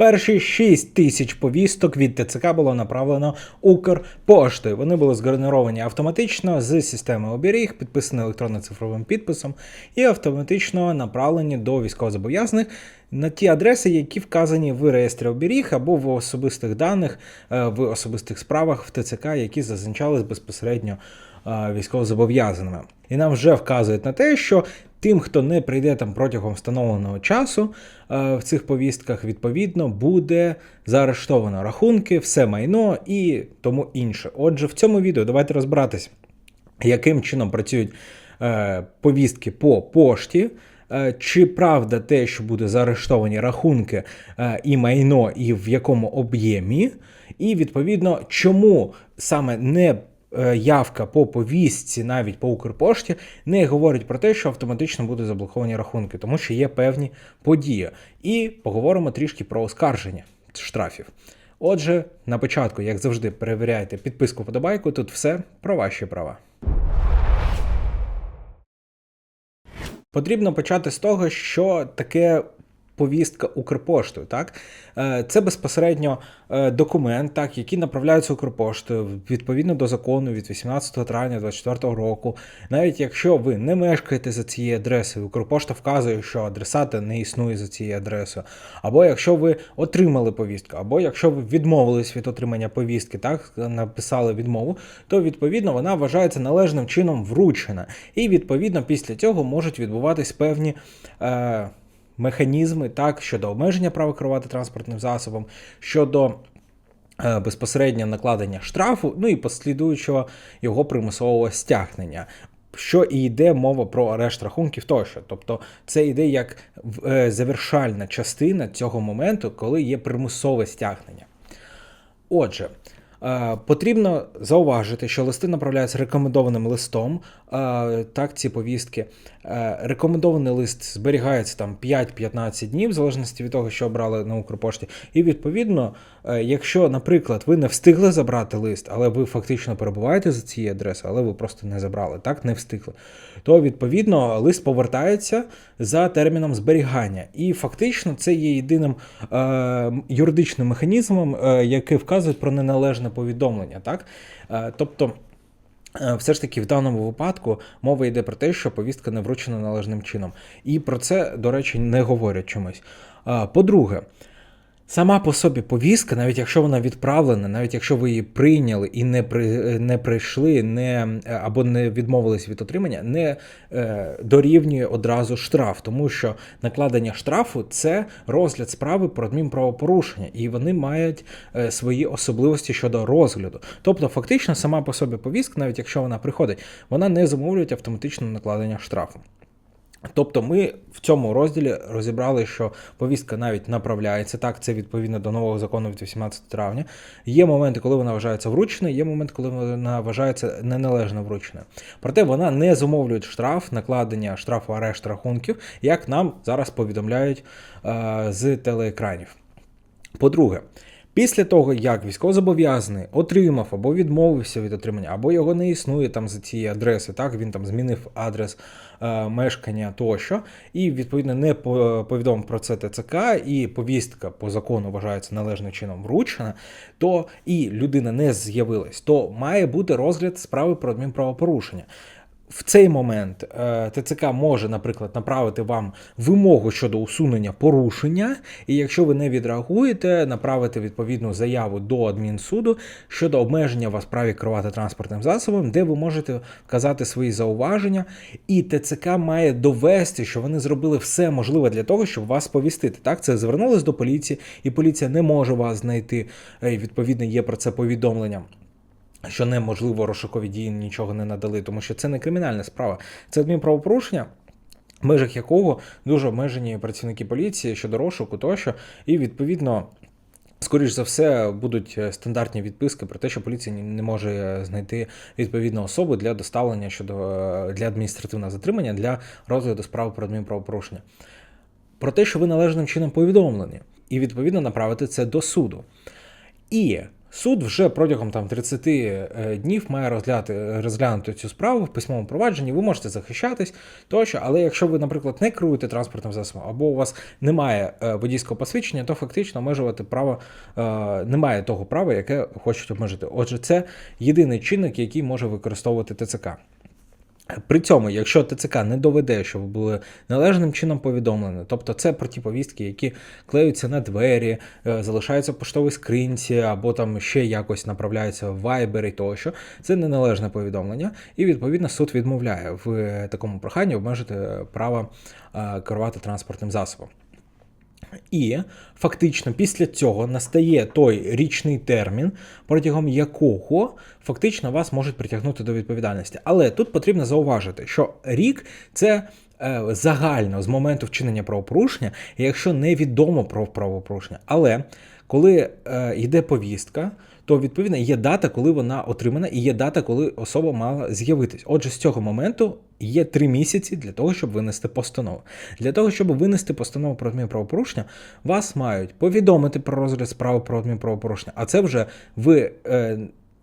Перші 6 тисяч повісток від ТЦК було направлено Укрпоштою. Вони були згенеровані автоматично з системи оберіг, підписані електронно-цифровим підписом, і автоматично направлені до військовозобов'язаних на ті адреси, які вказані в реєстрі оберіг або в особистих даних е, в особистих справах в ТЦК, які зазначались безпосередньо е, військовозобов'язаними. І нам вже вказують на те, що тим, хто не прийде там протягом встановленого часу е, в цих повістках, відповідно буде заарештовано рахунки, все майно і тому інше. Отже, в цьому відео давайте розбиратись, яким чином працюють е, повістки по пошті. Е, Чи правда те, що буде заарештовані рахунки і майно, і в якому об'ємі, і відповідно, чому саме не явка по повістці, навіть по Укрпошті, не говорить про те, що автоматично будуть заблоковані рахунки, тому що є певні події. І поговоримо трішки про оскарження штрафів. Отже, на початку, як завжди, перевіряйте підписку подобайку. Тут все про ваші права. Потрібно почати з того, що таке повістка Укрпоштою. Так? Е, Це безпосередньо е, документ, так, який направляється Укрпоштою відповідно до закону від 18 травня 2024 року. Навіть якщо ви не мешкаєте за цією адресою, Укрпошта вказує, що адресата не існує за цією адресою. Або якщо ви отримали повістку, або якщо ви відмовились від отримання повістки, так написали відмову, то відповідно вона вважається належним чином вручена. І відповідно після цього можуть відбуватись певні. Е, Механізми так щодо обмеження права керувати транспортним засобом, щодо е, безпосередньо накладення штрафу, ну і послідуючого його примусового стягнення. Що і йде мова про арешт рахунків тощо. Тобто це йде як е, завершальна частина цього моменту, коли є примусове стягнення. Отже, потрібно зауважити, що листи направляються рекомендованим листом. е, Так, ці повістки. Е, Рекомендований лист зберігається там 5-15 днів, в залежності від того, що обрали на Укрпошті. І відповідно, е, якщо, наприклад, ви не встигли забрати лист, але ви фактично перебуваєте за цією адресою, але ви просто не забрали, так, не встигли, то відповідно лист повертається за терміном зберігання. І фактично це є єдиним е, юридичним механізмом, е, який вказує про неналежне повідомлення. Так? Е, тобто. Е, Все ж таки, в даному випадку мова йде про те, що повістка не вручена належним чином. І про це, до речі, не говорять чомусь. Е, По-друге, сама по собі повістка, навіть якщо вона відправлена, навіть якщо ви її прийняли і не при, не прийшли, не е, або не відмовились від отримання, не е, дорівнює одразу штраф, тому що накладення штрафу це розгляд справи про адмінправопорушення, і вони мають е, свої особливості щодо розгляду. Тобто, фактично, сама по собі повістка, навіть якщо вона приходить, вона не замовлює автоматично накладення штрафу. Тобто ми в цьому розділі розібрали, що повістка навіть направляється. Так, це відповідно до нового закону від 18 травня. Є моменти, коли вона вважається врученою, є моменти, коли вона вважається неналежно врученою. Проте вона не зумовлює штраф, накладення штрафу арешт рахунків, як нам зараз повідомляють е, з телеекранів. По-друге, після того, як військовозобов'язаний отримав або відмовився від отримання, або його не існує там за цієї адреси, так він там змінив адрес е, мешкання тощо, і відповідно не повідомив про це ТЦК, і повістка по закону вважається належним чином вручена, то і людина не з'явилась, то має бути розгляд справи про адмінправопорушення. В цей момент е, ТЦК може, наприклад, направити вам вимогу щодо усунення порушення, і якщо ви не відреагуєте, направити відповідну заяву до адмінсуду щодо обмеження вас праві керувати транспортним засобом, де ви можете вказати свої зауваження, і ТЦК має довести, що вони зробили все можливе для того, щоб вас повістити. Так, це звернулись до поліції, і поліція не може вас знайти. е, і, Відповідно, є про це повідомлення що неможливо розшукові дії нічого не надали, тому що це не кримінальна справа, це адмінправопорушення. В межах якого дуже обмежені працівники поліції щодо розшуку тощо, і відповідно, скоріш за все, будуть е, стандартні відписки про те, що поліція не може е, знайти відповідну особу для доставлення щодо е, для адміністративного затримання для розгляду справи про адмінправопорушення. Про те, що ви належним чином повідомлені, і відповідно направити це до суду. І Суд вже протягом там 30 е, днів має розглянути, розглянути цю справу в письмовому провадженні. Ви можете захищатись тощо, але якщо ви, наприклад, не керуєте транспортним засобом або у вас немає е, водійського посвідчення, то фактично обмежувати право е, немає того права, яке хочуть обмежити. Отже, це єдиний чинник, який може використовувати ТЦК. При цьому, якщо ТЦК не доведе, що ви були належним чином повідомлені, тобто це про ті повістки, які клеються на двері, е, залишаються в поштовій скринці, або там ще якось направляються в Viber і тощо, це неналежне повідомлення, і відповідно суд відмовляє в е, такому проханні обмежити право е, керувати транспортним засобом. І фактично після цього настає той річний термін, протягом якого фактично вас можуть притягнути до відповідальності. Але тут потрібно зауважити, що рік це е, загально з моменту вчинення правопорушення, якщо невідомо про правопорушення. Але коли е, йде повістка, то відповідно є дата, коли вона отримана, і є дата, коли особа мала з'явитись. Отже, з цього моменту є три місяці для того, щоб винести постанову. Для того, щоб винести постанову про адмінправопорушення, вас мають повідомити про розгляд справи про адмінправопорушення, а це вже ви е,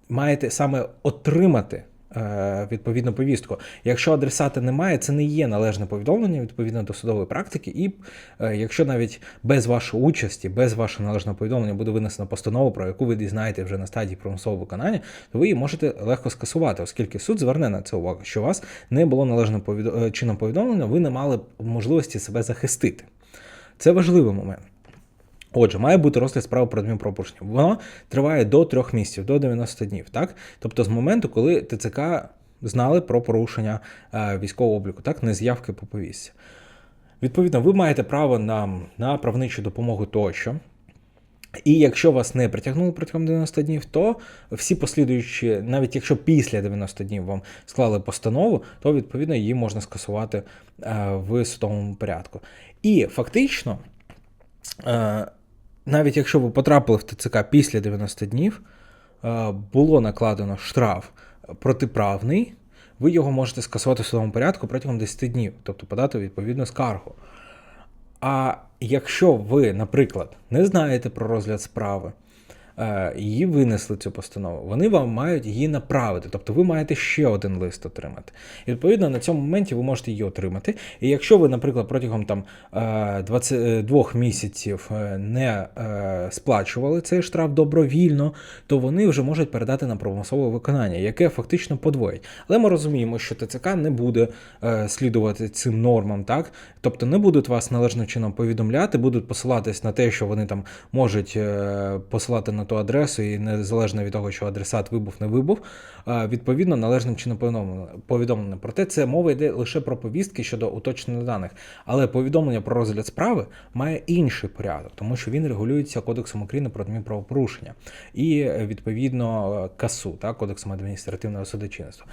маєте саме отримати. Е, Відповідну повістку. Якщо адресата немає, це не є належне повідомлення відповідно до судової практики, і е, якщо навіть без вашої участі, без вашого належного повідомлення буде винесена постанова, про яку ви дізнаєте вже на стадії примусового виконання, то ви її можете легко скасувати, оскільки суд зверне на це увагу, що у вас не було належним повідо- е, чином повідомлення, ви не мали можливості себе захистити. Це важливий момент. Отже, має бути розгляд справи про адмінправопорушення. Воно триває до трьох місяців, до 90 днів, так? Тобто з моменту, коли ТЦК знали про порушення е, військового обліку, так, не з'явки по повістці. Відповідно, ви маєте право на, на правничу допомогу тощо. І якщо вас не притягнули протягом 90 днів, то всі послідуючі, навіть якщо після 90 днів вам склали постанову, то відповідно її можна скасувати е, в судовому порядку. І фактично, е, навіть якщо ви потрапили в ТЦК після 90 днів, е, було накладено штраф протиправний, ви його можете скасувати в судовому порядку протягом 10 днів, тобто подати відповідну скаргу. А якщо ви, наприклад, не знаєте про розгляд справи, її винесли цю постанову, вони вам мають її направити. Тобто ви маєте ще один лист отримати. І відповідно на цьому моменті ви можете її отримати. І якщо ви, наприклад, протягом там е, 22 місяців е, не е, сплачували цей штраф добровільно, то вони вже можуть передати на примусове виконання, яке фактично подвоїть. Але ми розуміємо, що ТЦК не буде е, слідувати цим нормам, так? Тобто не будуть вас належним чином повідомляти, будуть посилатись на те, що вони там можуть е, посилати на ту адресу, і незалежно від того, що адресат вибув, не вибув, відповідно належним чином повідомлено. Проте це мова йде лише про повістки щодо уточнення даних. Але повідомлення про розгляд справи має інший порядок, тому що він регулюється Кодексом України про адмінправопорушення і відповідно КАСУ, так, Кодексом адміністративного судочинства.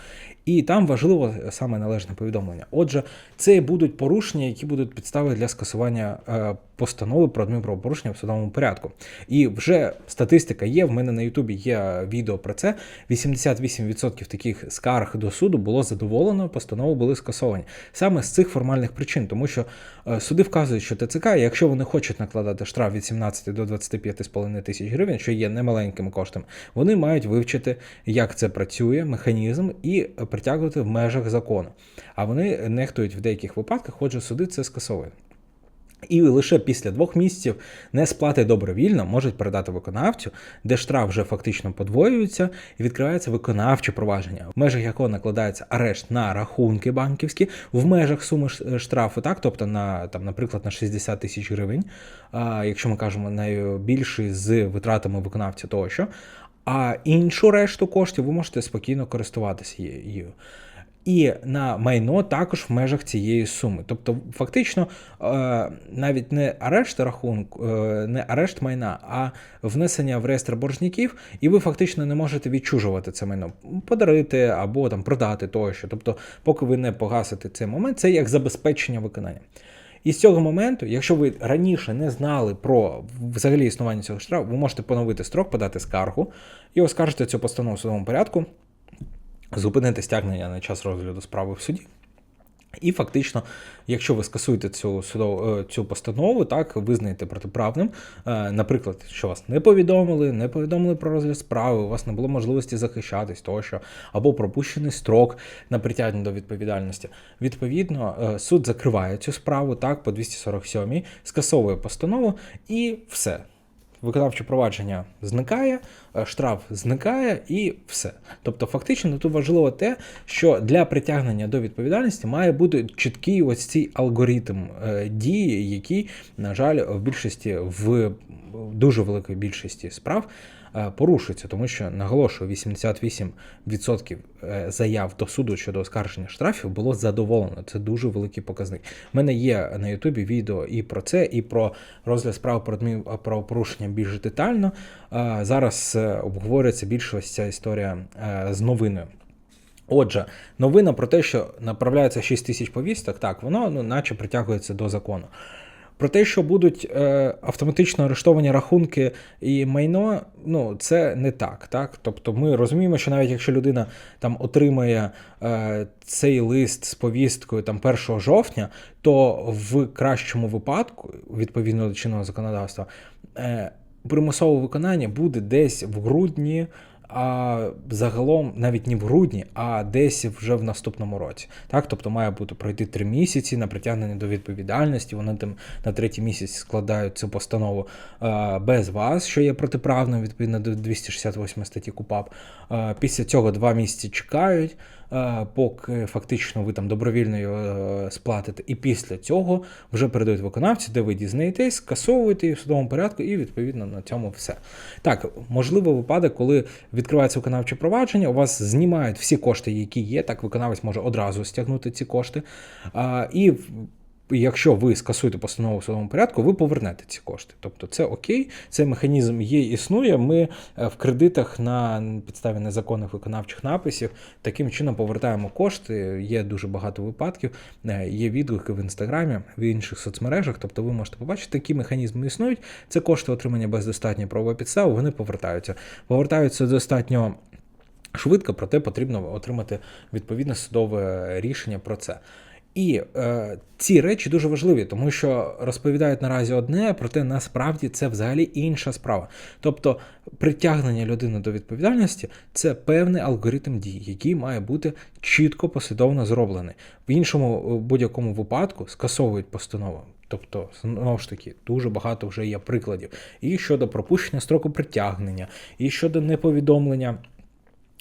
І там важливо саме належне повідомлення. Отже, це будуть порушення, які будуть підстави для скасування е, постанови про адмінправопорушення в судовому порядку. І вже статистика є. В мене на Ютубі є відео про це. 88% таких скарг до суду було задоволено, постанови були скасовані. Саме з цих формальних причин, тому що е, суди вказують, що ТЦК, якщо вони хочуть накладати штраф від 17 до 25,5 тисяч гривень, що є немаленьким коштом, вони мають вивчити, як це працює, механізм і притягувати в межах закону. А вони нехтують в деяких випадках, отже, суди це скасовують. І лише після двох місяців несплати добровільно можуть передати виконавцю, де штраф вже фактично подвоюється, і відкривається виконавче провадження, в межах якого накладається арешт на рахунки банківські в межах суми штрафу, так, тобто на там, наприклад, на 60 тисяч гривень, а, якщо ми кажемо найбільший з витратами виконавця тощо. А іншу решту коштів ви можете спокійно користуватися її. І на майно також в межах цієї суми. Тобто, фактично, е, навіть не арешт рахунку, е, не арешт майна, а внесення в реєстр боржників, і ви фактично не можете відчужувати це майно, подарити або там продати тощо. Тобто, поки ви не погасите цей момент, це як забезпечення виконання. І з цього моменту, якщо ви раніше не знали про взагалі існування цього штрафу, ви можете поновити строк, подати скаргу і оскаржити цю постанову в судовому порядку зупинити стягнення на час розгляду справи в суді. І фактично, якщо ви скасуєте цю судову е, цю постанову, так визнаєте протиправним, е, наприклад, що вас не повідомили, не повідомили про розгляд справи, у вас не було можливості захищатись, тощо, або пропущений строк на притягнення до відповідальності. Відповідно, е, суд закриває цю справу так по 247, скасовує постанову і все виконавче провадження зникає, е, штраф зникає і все. Тобто, фактично, тут важливо те, що для притягнення до відповідальності має бути чіткий ось цей алгоритм е, дії, який, на жаль, в більшості в дуже великій більшості справ е, порушується, тому що наголошую, 88% е, заяв до суду щодо оскарження штрафів було задоволено. Це дуже великий показник. У мене є на Ютубі відео і про це, і про розгляд справ про правопорушення більш детально. Е, Зараз обговорюється більше ось ця історія з новиною. Отже, новина про те, що направляється 6 тисяч повісток, так, воно ну, наче притягується до закону. Про те, що будуть е, автоматично арештовані рахунки і майно, ну це не так. так? Тобто ми розуміємо, що навіть якщо людина там отримає е, цей лист з повісткою там 1 жовтня, то в кращому випадку, відповідно до чинного законодавства, е, примусове виконання буде десь в грудні а загалом навіть не в грудні, а десь вже в наступному році. Так, тобто має бути пройти три місяці на притягнення до відповідальності. Вони там на третій місяць складають цю постанову а, без вас, що є протиправним відповідно до 268 статті КУПАП. А, після цього два місяці чекають. Е, поки фактично ви там добровільно його е, сплатите, і після цього вже передають виконавці, де ви дізнаєтесь, скасовуєте її в судовому порядку, і відповідно на цьому все. Так, можливо, випадок, коли відкривається виконавче провадження, у вас знімають всі кошти, які є. Так, виконавець може одразу стягнути ці кошти. І якщо ви скасуєте постанову в судовому порядку, ви повернете ці кошти. Тобто це окей, цей механізм є, існує. Ми е, в кредитах на підставі незаконних виконавчих написів таким чином повертаємо кошти. Є дуже багато випадків, е, є відгуки в інстаграмі, в інших соцмережах. Тобто ви можете побачити, такі механізми існують. Це кошти отримання без достатньої правової підстави, вони повертаються. Повертаються достатньо. Швидко, проте потрібно отримати відповідне судове рішення про це. І е, ці речі дуже важливі, тому що розповідають наразі одне, проте насправді це взагалі інша справа. Тобто притягнення людини до відповідальності це певний алгоритм дій, який має бути чітко послідовно зроблений. В іншому будь-якому випадку скасовують постанову. Тобто, знову ж таки, дуже багато вже є прикладів. І щодо пропущення строку притягнення, і щодо неповідомлення.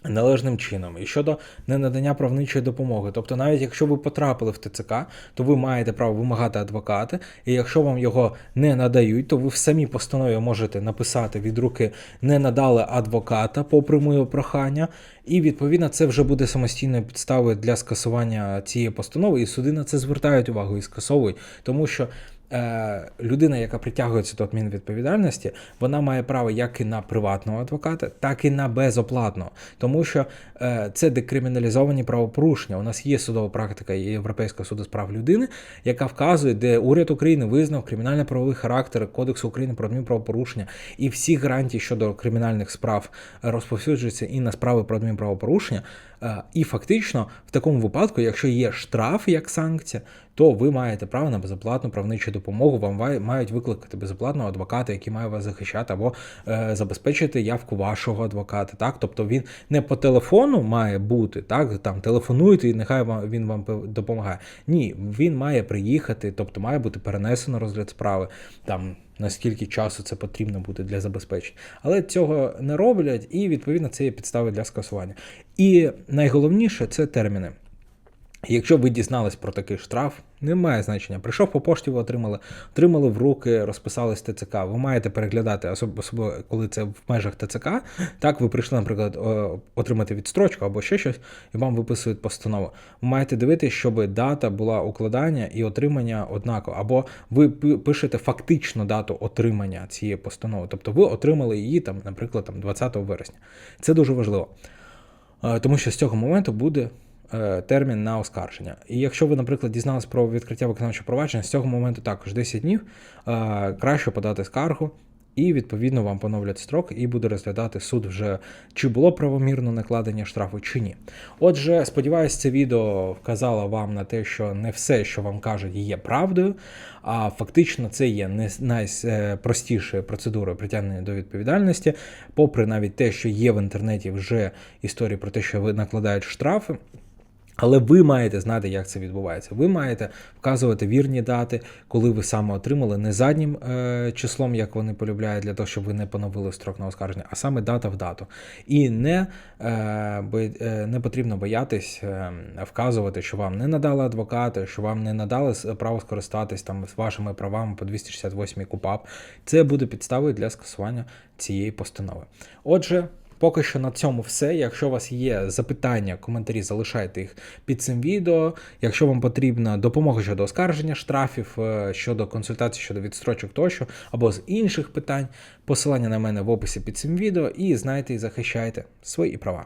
Належним чином і щодо ненадання правничої допомоги. Тобто, навіть якщо ви потрапили в ТЦК, то ви маєте право вимагати адвоката, і якщо вам його не надають, то ви в самій постанові можете написати від руки не надали адвоката попри моє прохання, і відповідно це вже буде самостійною підставою для скасування цієї постанови, і суди на це звертають увагу і скасовують, тому що Е, людина, яка притягується до адмінвідповідальності, вона має право як і на приватного адвоката, так і на безоплатного, тому що е, це декриміналізовані правопорушення. У нас є судова практика Європейського суду з прав людини, яка вказує, де уряд України визнав кримінально-правовий характер Кодексу України про адмінправопорушення і всі гарантії щодо кримінальних справ розповсюджуються і на справи про адмінправопорушення. Е, і фактично, в такому випадку, якщо є штраф як санкція, то ви маєте право на безоплатну правничу допомогу. Вам мають викликати безоплатного адвоката, який має вас захищати, або е, забезпечити явку вашого адвоката. Так, тобто він не по телефону має бути, так там телефонуйте, і нехай вам він вам допомагає. Ні, він має приїхати, тобто має бути перенесено розгляд справи там. Наскільки часу це потрібно буде для забезпечення. Але цього не роблять, і відповідно це є підстави для скасування. І найголовніше це терміни. Якщо ви дізнались про такий штраф, немає значення. Прийшов по пошті, ви отримали, отримали в руки, розписались ТЦК. Ви маєте переглядати, особливо коли це в межах ТЦК. Так, ви прийшли, наприклад, отримати відстрочку або ще щось, і вам виписують постанову. Ви маєте дивитися, щоб дата була укладання і отримання однаково. Або ви пишете фактичну дату отримання цієї постанови. Тобто ви отримали її, там, наприклад, там, 20 вересня. Це дуже важливо. Тому що з цього моменту буде. Е, термін на оскарження. І якщо ви, наприклад, дізналися про відкриття виконавчого провадження, з цього моменту також 10 днів е, краще подати скаргу І відповідно вам поновлять строк, і буде розглядати суд вже чи було правомірно накладення штрафу, чи ні. Отже, сподіваюся, це відео вказало вам на те, що не все, що вам кажуть, є правдою, а фактично це є не найпростішою процедурою притягнення до відповідальності, попри навіть те, що є в інтернеті вже історії про те, що ви накладають штрафи. Але ви маєте знати, як це відбувається. Ви маєте вказувати вірні дати, коли ви саме отримали не заднім е, числом, як вони полюбляють, для того, щоб ви не поновили строк на оскарження, а саме дата в дату. І не, е, е, не потрібно боятись е, вказувати, що вам не надали адвоката, що вам не надали право скористатись там вашими правами по 268 КУПАП. Це буде підставою для скасування цієї постанови. Отже. Поки що на цьому все. Якщо у вас є запитання, коментарі, залишайте їх під цим відео. Якщо вам потрібна допомога щодо оскарження штрафів, е, щодо консультацій, щодо відстрочок тощо, або з інших питань, посилання на мене в описі під цим відео і знайте і захищайте свої права.